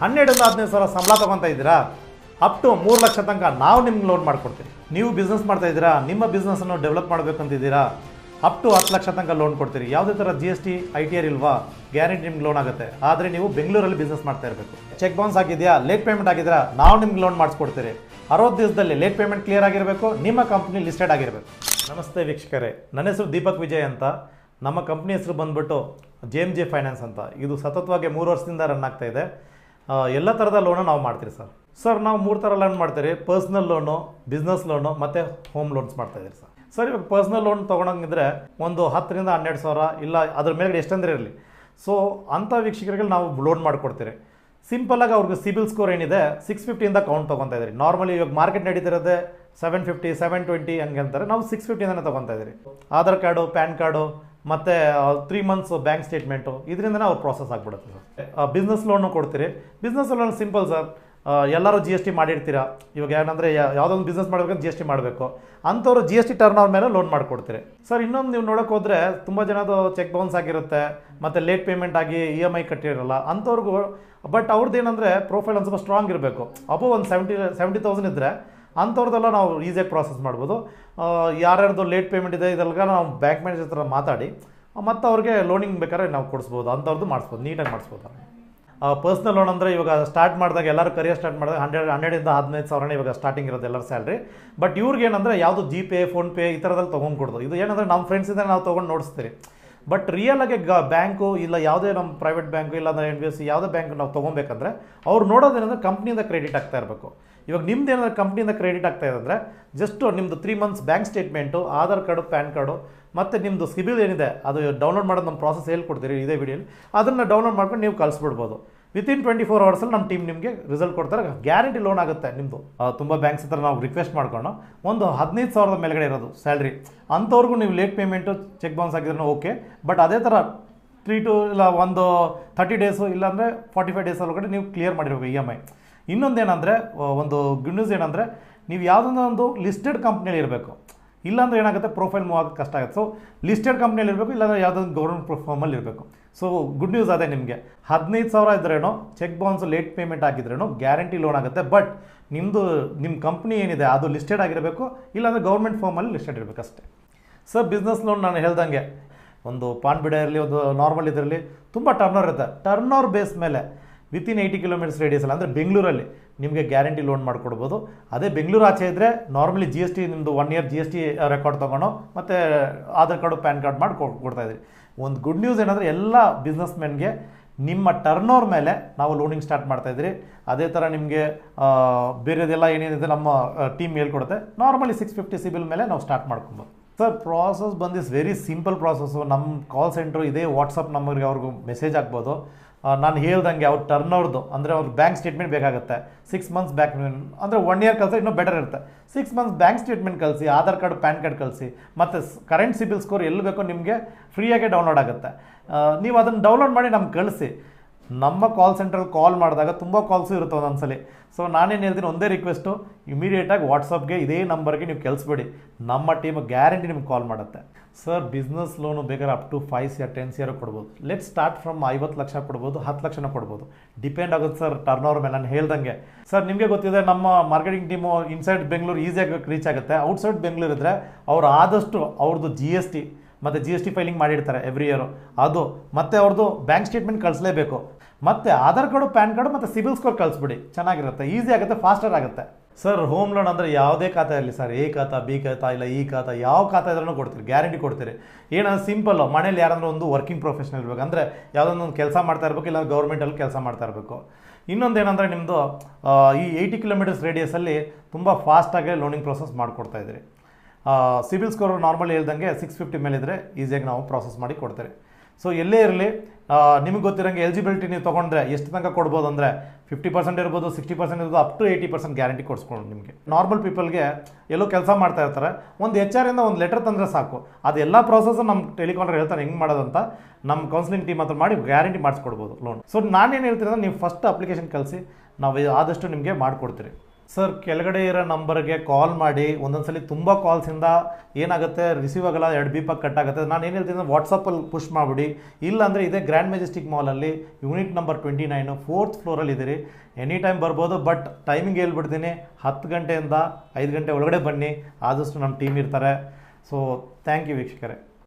ಹನ್ನೆರಡರಿಂದ ಹದಿನೈದು ಸಾವಿರ ಸಂಬಳ ತೊಗೊತಾ ಇದ್ದೀರಾ? ಅಪ್ ಟು ಮೂರು ಲಕ್ಷ ತನಕ ನಾವು ನಿಮ್ಗೆ ಲೋನ್ ಮಾಡ್ಕೊಡ್ತೀವಿ. ನೀವು ಬಿಸ್ನೆಸ್ ಮಾಡ್ತಾ ಇದ್ದೀರಾ? ನಿಮ್ಮ ಬಿಸ್ನೆಸ್ಸನ್ನು ಡೆವಲಪ್ ಮಾಡಬೇಕಂತಿದ್ದೀರಾ? ಅಪ್ ಟು ಹತ್ತು ಲಕ್ಷ ತನಕ ಲೋನ್ ಕೊಡ್ತೀರಿ. ಯಾವುದೇ ಥರ G S T I T R ಇಲ್ವಾ? ಗ್ಯಾರಂಟಿ ನಿಮ್ಗೆ ಲೋನ್ ಆಗುತ್ತೆ. ಆದರೆ ನೀವು ಬೆಂಗಳೂರಲ್ಲಿ ಬಿಸ್ನೆಸ್ ಮಾಡ್ತಾ ಇರಬೇಕು. ಚೆಕ್ ಬೌನ್ಸ್ ಆಗಿದೆಯಾ? ಲೇಟ್ ಪೇಮೆಂಟ್ ಆಗಿದ್ರೆ? ನಾವು ನಿಮ್ಗೆ ಲೋನ್ ಮಾಡಿಸ್ಕೊಡ್ತೀರಿ. ಅರವತ್ತು ದಿವಸದಲ್ಲಿ ಲೇಟ್ ಪೇಮೆಂಟ್ ಕ್ಲಿಯರ್ ಆಗಿರಬೇಕು. ನಿಮ್ಮ ಕಂಪ್ನಿ ಲಿಸ್ಟೆಡ್ ಆಗಿರಬೇಕು. ನಮಸ್ತೆ ವೀಕ್ಷಕರೇ. ನನ್ನ ಹೆಸರು ದೀಪಕ್ ವಿಜಯ್ ಅಂತ. ನಮ್ಮ ಕಂಪ್ನಿ ಹೆಸರು ಬಂದ್ಬಿಟ್ಟು ಜೆ ಎಂ ಜೆ ಫೈನಾನ್ಸ್ ಅಂತ. ಇದು ಸತತವಾಗಿ ಮೂರು ವರ್ಷದಿಂದ ರನ್ ಆಗ್ತಾ ಇದೆ. ಎಲ್ಲ ಥರದ ಲೋನು ನಾವು ಮಾಡ್ತೀರಿ ಸರ್. ಸರ್, ನಾವು ಮೂರು ಥರ ಲೋನ್ ಮಾಡ್ತೀರಿ. ಪರ್ಸ್ನಲ್ ಲೋನು ಬಿಸ್ನೆಸ್ ಲೋನು ಮತ್ತು ಹೋಮ್ ಲೋನ್ಸ್ ಮಾಡ್ತಾ ಇದ್ದೀರಿ ಸರ್. ಸರ್, ಇವಾಗ ಪರ್ಸ್ನಲ್ ಲೋನ್ ತೊಗೊಳಂಗಿದ್ರೆ ಒಂದು ಹತ್ತರಿಂದ ಹನ್ನೆರಡು ಸಾವಿರ ಇಲ್ಲ ಅದ್ರ ಮೇಲ್ಗಡೆ ಎಷ್ಟಂದ್ರೆ ಇರಲಿ. ಸೊ ಅಂಥ ವೀಕ್ಷಕರಿಗೆ ನಾವು ಲೋನ್ ಮಾಡಿಕೊಡ್ತೀರಿ. ಸಿಂಪಲಾಗಿ ಅವ್ರಿಗೆ ಸಿಬಿಲ್ ಸ್ಕೋರ್ ಏನಿದೆ ಸಿಕ್ಸ್ ಫಿಫ್ಟಿಯಿಂದ ಕೌಂಟ್ ತೊಗೊತಾ ಇದ್ದೀರಿ ನಾರ್ಮಲಿ ಇವಾಗ ಮಾರ್ಕೆಟ್ ನಡೀತಿರೋದೆ ಸೆವೆನ್ ಫಿಫ್ಟಿ ಸೆವೆನ್ ಟ್ವೆಂಟಿ ಹಂಗೆ ಅಂತಾರೆ. ನಾವು ಸಿಕ್ಸ್ ಫಿಫ್ಟಿಯಿಂದನೇ ತೊಗೊತಾ ಇದ್ದೀರಿ ಆಧಾರ್ ಕಾರ್ಡು ಪ್ಯಾನ್ ಕಾರ್ಡು ಮತ್ತು ತ್ರೀ ಮಂತ್ಸ್ ಬ್ಯಾಂಕ್ ಸ್ಟೇಟ್ಮೆಂಟು ಇದರಿಂದನೇ ಅವ್ರು ಪ್ರಾಸೆಸ್ ಆಗಿಬಿಡುತ್ತೆ ಸರ್. ಬಿಸ್ನೆಸ್ ಲೋನು ಕೊಡ್ತೀರಿ. Business loan simple sir. ಎಲ್ಲರೂ ಜಿ ಎಸ್ ಟಿ ಮಾಡಿರ್ತೀರಾ? ಇವಾಗ ಏನಂದರೆ ಯಾವುದೋ ಒಂದು ಬಿಸ್ನೆಸ್ ಮಾಡಬೇಕಂತ ಜಿ ಎಸ್ ಟಿ ಮಾಡಬೇಕು. ಅಂಥವ್ರು ಜಿ ಎಸ್ ಟಿ ಟರ್ನ್ ಅವ್ರ ಮೇಲೆ ಲೋನ್ ಮಾಡಿಕೊಡ್ತೀರಿ. ಸರ್, ಇನ್ನೊಂದು ನೀವು ನೋಡೋಕೆ ಹೋದರೆ, ತುಂಬ ಜನದು ಚೆಕ್ ಬೌನ್ಸ್ ಆಗಿರುತ್ತೆ, ಮತ್ತು ಲೇಟ್ ಪೇಮೆಂಟ್ ಆಗಿ ಇ ಎಂ ಐ ಕಟ್ಟಿರಲ್ಲ, ಅಂಥವ್ರಿಗೂ ಬಟ್ ಅವ್ರದ್ದು ಏನಂದರೆ ಪ್ರೊಫೈಲ್ ಒಂದು ಸ್ವಲ್ಪ ಸ್ಟ್ರಾಂಗ್ ಇರಬೇಕು. ಅಬೋ ಒಂದು ಸೆವೆಂಟಿ ಸೆವೆಂಟಿ ತೌಸಂಡ್ ಇದ್ದರೆ ಅಂಥವ್ರದ್ದೆಲ್ಲ ನಾವು ಈಸಿಯಾಗಿ ಪ್ರಾಸೆಸ್ ಮಾಡ್ಬೋದು. ಯಾರ್ಯಾರ್ದು ಲೇಟ್ ಪೇಮೆಂಟ್ ಇದೆ, ಇದೆಲ್ಲ ನಾವು ಬ್ಯಾಂಕ್ ಮ್ಯಾನೇಜರ್ ಹತ್ರ ಮಾತಾಡಿ, ಮತ್ತು ಅವ್ರಿಗೆ ಲೋನಿಂಗ್ ಬೇಕಾದ್ರೆ ನಾವು ಕೊಡಿಸ್ಬೋದು ಅಂಥವ್ರದ್ದು ಮಾಡಿಸ್ಬೋದು, ನೀಟಾಗಿ ಮಾಡಿಸ್ಬೋದು. ಪರ್ಸ್ನಲ್ ಲೋನ್ ಅಂದರೆ ಇವಾಗ ಸ್ಟಾರ್ಟ್ ಮಾಡಿದಾಗ ಎಲ್ಲರೂ ಕರಿಯರ್ ಸ್ಟಾರ್ಟ್ ಮಾಡಿದಾಗ ಹಂಡ್ರೆಡ್ ಹಂಡ್ರೆಡಿಂದ ಹದಿನೈದು ಸಾವಿರನೇ ಇವಾಗ ಸ್ಟಾರ್ಟಿಂಗ್ ಇರೋದು ಎಲ್ಲರ ಸ್ಯಾಲ್ರಿ ಬಟ್ ಇವ್ರಿಗೆ ಏನಂದರೆ ಯಾವುದು ಜಿ ಪೇ ಫೋನ್ಪೇ ಈ ಥರದಲ್ಲಿ ತೊಗೊಂಡು ಕೊಡೋದು ಇದು ಏನಂದರೆ ನಮ್ಮ ಫ್ರೆಂಡ್ಸಿಂದ ನಾವು ತೊಗೊಂಡು ನೋಡಿಸ್ತೀರಿ. ಬಟ್ ರಿಯಲ್ ಆಗಿ ಗ ಬ್ಯಾಂಕು ಇಲ್ಲ ಯಾವುದೇ ನಮ್ಮ ಪ್ರೈವೇಟ್ ಬ್ಯಾಂಕು ಇಲ್ಲ ಎನ್ ಬಿ ಎಸ್ ಸಿ ಯಾವುದೇ ಬ್ಯಾಂಕ್ ನಾವು ತೊಗೊಬೇಕಂದ್ರೆ ಅವ್ರು ನೋಡೋದೇನಂದ್ರೆ ಕಂಪ್ನಿಯಿಂದ ಕ್ರೆಡಿಟ್ ಆಗ್ತಾ ಇರಬೇಕು. ಇವಾಗ ನಿಮ್ದು ಏನಾದ್ರು ಕಂಪ್ನಿಯಿಂದ ಕ್ರೆಡಿಟ್ ಆಗ್ತಾ ಇದೆ ಅಂದರೆ ಜಸ್ಟ್ ನಿಮ್ಮದು three months bank statement Aadhaar card, PAN card ಮತ್ತು ನಿಮ್ಮದು ಸಿಬಿಲ್ ಏನಿದೆ, ಅದು ಡೌನ್ಲೋಡ್ ಮಾಡೋದು ನಮ್ಮ ಪ್ರಾಸೆಸ್ ಹೇಳ್ಕೊಡ್ತೀರಿ ಇದೇ ವಿಡಿಯೋಲಿ ಅದನ್ನು ಡೌನ್ಲೋಡ್ ಮಾಡ್ಕೊಂಡು ನೀವು ಕಳಿಸ್ಬಿಡ್ಬೋದು. ವಿತಿನ್ ಟ್ವೆಂಟಿ ಫೋರ್ ಅವರ್ಸಲ್ಲಿ ನಮ್ಮ ಟೀಮ್ ನಿಮಗೆ ರಿಸಲ್ಟ್ ಕೊಡ್ತಾರೆ. ಗ್ಯಾರಂಟಿ ಲೋನ್ ಆಗುತ್ತೆ ನಿಮ್ಮದು ತುಂಬ ಬ್ಯಾಂಕ್ಸ್ ಹತ್ರ ನಾವು ರಿಕ್ವೆಸ್ಟ್ ಮಾಡ್ಕೊಂಡು ಒಂದು ಹದಿನೈದು ಸಾವಿರದ ಮೇಲ್ಗಡೆ ಇರೋದು ಸ್ಯಾಲ್ರಿ ಅಂಥವ್ರಿಗೂ ನೀವು ಲೇಟ್ ಪೇಮೆಂಟು ಚೆಕ್ ಬೌನ್ಸ್ ಆಗಿದ್ರೂ ಓಕೆ ಬಟ್ ಅದೇ ಥರ ತ್ರೀ ಟು ಇಲ್ಲ ಒಂದು ಥರ್ಟಿ ಡೇಸು ಇಲ್ಲಾಂದರೆ ಫಾರ್ಟಿ ಫೈವ್ ಡೇಸ್ ಒಳಗಡೆ ನೀವು ಕ್ಲಿಯರ್ ಮಾಡಿರಬೇಕು ಇ ಎಂ ಐ ಇನ್ನೊಂದೇನೆಂದರೆ ಒಂದು ಗುಡ್ ನ್ಯೂಸ್ ಏನಂದರೆ, ನೀವು ಯಾವುದೊಂದೊಂದು ಲಿಸ್ಟೆಡ್ ಕಂಪ್ನಿಯಲ್ಲಿ ಇರಬೇಕು. ಇಲ್ಲಾಂದ್ರೆ ಏನಾಗುತ್ತೆ? ಪ್ರೊಫೈಲ್ ಮೂವ್ ಆಗೋಕ್ಕೆ ಕಷ್ಟ ಆಗುತ್ತೆ. ಸೊ ಲಿಸ್ಟೆಡ್ ಕಂಪ್ನಿಯಲ್ಲಿ ಇರಬೇಕು, ಇಲ್ಲಾಂದ್ರೆ ಯಾವುದೊಂದು ಗೌರ್ಮೆಂಟ್ ಫಾರ್ಮಲ್ಲಿ ಇರಬೇಕು. ಸೊ ಗುಡ್ ನ್ಯೂಸ್ ಅದೇ ನಿಮಗೆ. ಹದಿನೈದು ಸಾವಿರ ಇದ್ರೇನೋ ಚೆಕ್ ಬೌನ್ಸ್ ಲೇಟ್ ಪೇಮೆಂಟ್ ಆಗಿದ್ರೇನೋ ಗ್ಯಾರಂಟಿ ಲೋನ್ ಆಗುತ್ತೆ. ಬಟ್ ನಿಮ್ಮದು ನಿಮ್ಮ ಕಂಪ್ನಿ ಏನಿದೆ, ಅದು ಲಿಸ್ಟೆಡ್ ಆಗಿರಬೇಕು, ಇಲ್ಲಾಂದರೆ ಗೌರ್ಮೆಂಟ್ ಫಾರ್ಮಲ್ಲಿ ಲಿಸ್ಟೆಡ್ ಇರಬೇಕು ಅಷ್ಟೇ. ಸರ್ ಬಿಸ್ನೆಸ್ ಲೋನ್ ನಾನು ಹೇಳ್ದಂಗೆ, ಒಂದು ಪಾನ್ ಬಿಡ ಇರಲಿ, ಒಂದು ನಾರ್ಮಲ್ ಇದರಲ್ಲಿ, ತುಂಬ ಟರ್ನರ್ ಇರುತ್ತೆ. ಟರ್ನರ್ ಬೇಸ್ ಮೇಲೆ ವಿತಿನ್ ಏಯ್ಟಿ ಕಿಲೋಮೀಟರ್ಸ್ ರೇಡಿಯಸಲ್ಲಿ ಅಂದರೆ ಬೆಂಗಳೂರಲ್ಲಿ ನಿಮಗೆ ಗ್ಯಾರಂಟಿ ಲೋನ್ ಮಾಡಿಕೊಡ್ಬೋದು. ಅದೇ ಬೆಂಗಳೂರು ಆಚೆ ಇದ್ದರೆ ನಾರ್ಮಲಿ ಜಿ ಎಸ್ ಟಿ ನಿಮ್ಮದು one year G S T record ತೊಗೊಂಡು ಮತ್ತು ಆಧಾರ್ ಕಾರ್ಡು, ಪ್ಯಾನ್ ಕಾರ್ಡ್ ಮಾಡಿ ಕೊ- ಕೊಡ್ತಾ ಇದ್ದೀವಿ ಒಂದು ಗುಡ್ ನ್ಯೂಸ್ ಏನಂದರೆ ಎಲ್ಲ ಬಿಸ್ನೆಸ್ ಮೆನ್ಗೆ ನಿಮ್ಮ ಟರ್ನೋರ್ ಮೇಲೆ ನಾವು ಲೋನಿಂಗ್ ಸ್ಟಾರ್ಟ್ ಮಾಡ್ತಾ ಇದ್ದೀರಿ. ಅದೇ ಥರ ನಿಮಗೆ ಬೇರೆದೆಲ್ಲ ಏನೇನಿದೆ ನಮ್ಮ ಟೀಮ್ ಹೇಳ್ಕೊಡುತ್ತೆ. ನಾರ್ಮಲಿ ಸಿಕ್ಸ್ ಫಿಫ್ಟಿ ಸಿಬಿಲ್ ಮೇಲೆ ನಾವು ಸ್ಟಾರ್ಟ್ ಮಾಡ್ಕೊಬೋದು. Sir process is very simple process ನಮ್ಮ ಕಾಲ್ ಸೆಂಟ್ರು ಇದೇ ವಾಟ್ಸಪ್ ನಂಬರ್ಗೆ ಅವ್ರಿಗೂ ಮೆಸೇಜ್ ಆಗ್ಬೋದು ನಾನು ಹೇಳ್ದಂಗೆ ಅವ್ರ ಟರ್ನವ್ರದ್ದು ಅಂದರೆ ಅವ್ರ ಬ್ಯಾಂಕ್ ಸ್ಟೇಟ್ಮೆಂಟ್ ಬೇಕಾಗುತ್ತೆ. ಸಿಕ್ಸ್ ಮಂತ್ಸ್ ಬ್ಯಾಕ್ ಅಂದರೆ ಒನ್ ಇಯರ್ ಕಲಿಸಿ ಇನ್ನೂ ಬೆಟರ್ ಇರುತ್ತೆ. ಸಿಕ್ಸ್ ಮಂತ್ಸ್ ಬ್ಯಾಂಕ್ ಸ್ಟೇಟ್ಮೆಂಟ್ ಕಳಿಸಿ, ಆಧಾರ್ ಕಾರ್ಡ್ ಪ್ಯಾನ್ ಕಾರ್ಡ್ ಕಳಿಸಿ, ಮತ್ತು ಕರೆಂಟ್ ಸಿಬಿಲ್ ಸ್ಕೋರ್ ಎಲ್ಲಿ ಬೇಕೋ ನಿಮಗೆ ಫ್ರೀಯಾಗೆ ಡೌನ್ಲೋಡ್ ಆಗುತ್ತೆ. ನೀವು ಅದನ್ನು ಡೌನ್ಲೋಡ್ ಮಾಡಿ ನಮ್ಗೆ ಕಳಿಸಿ. ನಮ್ಮ ಕಾಲ್ ಸೆಂಟ್ರಲ್ಲಿ ಕಾಲ್ ಮಾಡಿದಾಗ ತುಂಬ ಕಾಲ್ಸು ಇರುತ್ತೆ ಒಂದೊಂದ್ಸಲಿ. ಸೊ ನಾನೇನು ಹೇಳ್ತೀನಿ, ಒಂದೇ ರಿಕ್ವೆಸ್ಟು ಇಮಿಡಿಯೇಟಾಗಿ ವಾಟ್ಸಪ್ಗೆ ಇದೇ ನಂಬರ್ಗೆ ನೀವು ಕಳಿಸ್ಬೇಡಿ ನಮ್ಮ ಟೀಮ್ ಗ್ಯಾರಂಟಿ ನಿಮ್ಗೆ ಕಾಲ್ ಮಾಡುತ್ತೆ. ಸರ್ ಬಿಸ್ನೆಸ್ ಲೋನು ಬೇಕಾದ್ರೆ up to five year ten year ಕೊಡ್ಬೋದು. ಲೆಟ್ ಸ್ಟಾರ್ಟ್ ಫ್ರಮ್ ಐವತ್ತು ಲಕ್ಷ ಕೊಡ್ಬೋದು, ಹತ್ತು ಲಕ್ಷನ ಕೊಡ್ಬೋದು. ಡಿಪೆಂಡ್ ಆಗುತ್ತೆ ಸರ್ ಟರ್ನ್ ಓವರ್ ಮೇಲೆ ನಾನು ಹೇಳ್ದಂಗೆ. ಸರ್ ನಿಮಗೆ ಗೊತ್ತಿದೆ, ನಮ್ಮ ಮಾರ್ಕೆಟಿಂಗ್ ಟೀಮು ಇನ್ಸೈಡ್ ಬೆಂಗಳೂರು ಈಸಿಯಾಗಿ ರೀಚ್ ಆಗುತ್ತೆ. ಔಟ್ಸೈಡ್ ಬೆಂಗಳೂರು ಇದ್ದರೆ ಅವ್ರು ಆದಷ್ಟು ಅವ್ರದ್ದು ಜಿ ಎಸ್ ಟಿ ಮತ್ತು ಜಿ ಎಸ್ ಟಿ ಫೈಲಿಂಗ್ ಮಾಡಿರ್ತಾರೆ ಎವ್ರಿ ಇಯರು ಅದು, ಮತ್ತು ಅವ್ರದ್ದು ಬ್ಯಾಂಕ್ ಸ್ಟೇಟ್ಮೆಂಟ್ ಕಳಿಸ್ಲೇಬೇಕು. ಮತ್ತು ಆಧಾರ್ ಕಾರ್ಡು, ಪ್ಯಾನ್ ಕಾರ್ಡು ಮತ್ತು ಸಿಬಿಲ್ ಸ್ಕೋರ್ ಕಳಿಸ್ಬಿಡಿ. ಚೆನ್ನಾಗಿರುತ್ತೆ. ಈಸಿ ಆಗುತ್ತೆ, ಫಾಸ್ಟರ್ ಆಗುತ್ತೆ. ಸರ್, ಹೋಮ್ ಲೋನ್ ಅಂದರೆ ಯಾವುದೇ ಖಾತೆ ಇರಲಿ ಸರ್, ಎ ಖಾತಾ, ಬಿ ಖಾತಾ ಇಲ್ಲ ಈ ಖಾತಾ, ಯಾವ ಖಾತಾ ಇದ್ರೂ ಕೊಡ್ತೀರಿ, ಗ್ಯಾರಂಟಿ ಕೊಡ್ತೀರಿ. ಏನಾದ್ರು ಸಿಂಪಲ್, ಮನೇಲಿ ಯಾರಾದರೂ ಒಂದು ವರ್ಕಿಂಗ್ ಪ್ರೊಫೆಷನಲ್ ಇರಬೇಕು, ಅಂದರೆ ಯಾವುದೊಂದು ಒಂದು ಕೆಲಸ ಮಾಡ್ತಾ ಇರಬೇಕು ಇಲ್ಲ ಗೌರ್ಮೆಂಟಲ್ಲಿ ಕೆಲಸ ಮಾಡ್ತಾ ಇರಬೇಕು. ಇನ್ನೊಂದು ಏನಂದರೆ ನಿಮ್ಮದು ಈ ಏಯ್ಟಿ ಕಿಲೋಮೀಟರ್ಸ್ ರೇಡಿಯಸಲ್ಲಿ ತುಂಬ ಫಾಸ್ಟಾಗಿ ಲೋನಿಂಗ್ ಪ್ರೊಸೆಸ್ ಮಾಡಿಕೊಡ್ತಾ ಇದ್ದೀರಿ. ಸಿಬಿಲ್ ಸ್ಕೋರ್ ನಾರ್ಮಲ್ ಹೇಳ್ದಂಗೆ ಸಿಕ್ಸ್ ಫಿಫ್ಟಿ ಮೇಲಿದ್ರೆ ಈಸಿಯಾಗಿ ನಾವು ಪ್ರೊಸೆಸ್ ಮಾಡಿ ಕೊಡ್ತೀರಿ ಸೊ ಎಲ್ಲೇ ಇರಲಿ ನಿಮಗೆ ಗೊತ್ತಿರೋಂಗೆ ಎಲಿಜಿಬಿಲಿಟಿ ನೀವು ತೊಗೊಂಡ್ರೆ ಎಷ್ಟು ತನಕ ಕೊಡ್ಬೋದು ಅಂದರೆ ಫಿಫ್ಟಿ ಪರ್ಸೆಂಟ್ ಇರ್ಬೋದು ಸಿಕ್ಸ್ಟಿ ಪರ್ಸೆಂಟ್ ಇರ್ಬೋದು up to eighty percent guarantee ಕೊಡಿಸ್ಕೊಂಡು ನಿಮಗೆ. ನಾರ್ಮಲ್ ಪೀಪಲ್ಗೆ ಎಲ್ಲೋ ಕೆಲಸ ಮಾಡ್ತಾ ಇರ್ತಾರೆ. ಒಂದು ಎಚ್ ಇಂದ ಒಂದು ಲೆಟರ್ ತಂದರೆ ಸಾಕು. ಅದು ಎಲ್ಲ ನಮ್ಮ ಟೆಲಿಕಾಲರ್ ಹೇಳ್ತಾರೆ, ಹೆಂಗೆ ಮಾಡೋದಂತ? ನಮ್ಮ ಕೌನ್ಸಿಲಿಂಗ್ ಟೀಮ್ ಹತ್ರ ಮಾಡಿ ಗ್ಯಾರಂಟಿ ಮಾಡಿಸ್ಕೊಡ್ಬೋದು ಲೋನ್ ಸೊ ನಾನೇನು ಹೇಳ್ತೀನಿ ಅಂದರೆ, ನೀವು ಫಸ್ಟ್ ಅಪ್ಲಿಕೇಶನ್ ಕಳಿಸಿ, ನಾವು ಆದಷ್ಟು ನಿಮಗೆ ಮಾಡಿಕೊಡ್ತೀರಿ. ಸರ್, ಕೆಳಗಡೆ ಇರೋ ನಂಬರ್ಗೆ ಕಾಲ್ ಮಾಡಿ, ಒಂದೊಂದ್ಸಲಿ ತುಂಬ ಕಾಲ್ಸಿಂದ ಏನಾಗುತ್ತೆ? ರಿಸೀವ್ ಆಗಲ್ಲ, ಎರಡು ಬೀಪಾಗಿ ಕಟ್ ಆಗುತ್ತೆ. ನಾನು ಏನು ಹೇಳ್ತೀನಿ ವಾಟ್ಸಪ್ಪಲ್ಲಿ ಪುಷ್ ಮಾಡಿಬಿಡಿ. ಇಲ್ಲಾಂದರೆ ಇದೇ Grand Majestic ಮಾಲಲ್ಲಿ unit number twenty nine fourth ಫ್ಲೋರಲ್ಲಿ ಇದ್ದೀರಿ ಎನಿ ಟೈಮ್ ಬರ್ಬೋದು ಬಟ್ ಟೈಮಿಂಗ್ ಹೇಳ್ಬಿಡ್ತೀನಿ. ಹತ್ತು ಗಂಟೆಯಿಂದ ಐದು ಗಂಟೆ ಒಳಗಡೆ ಬನ್ನಿ. ಆದಷ್ಟು ನಮ್ಮ ಟೀಮ್ ಇರ್ತಾರೆ. ಸೊ ಥ್ಯಾಂಕ್ ಯು ವೀಕ್ಷಕರೇ.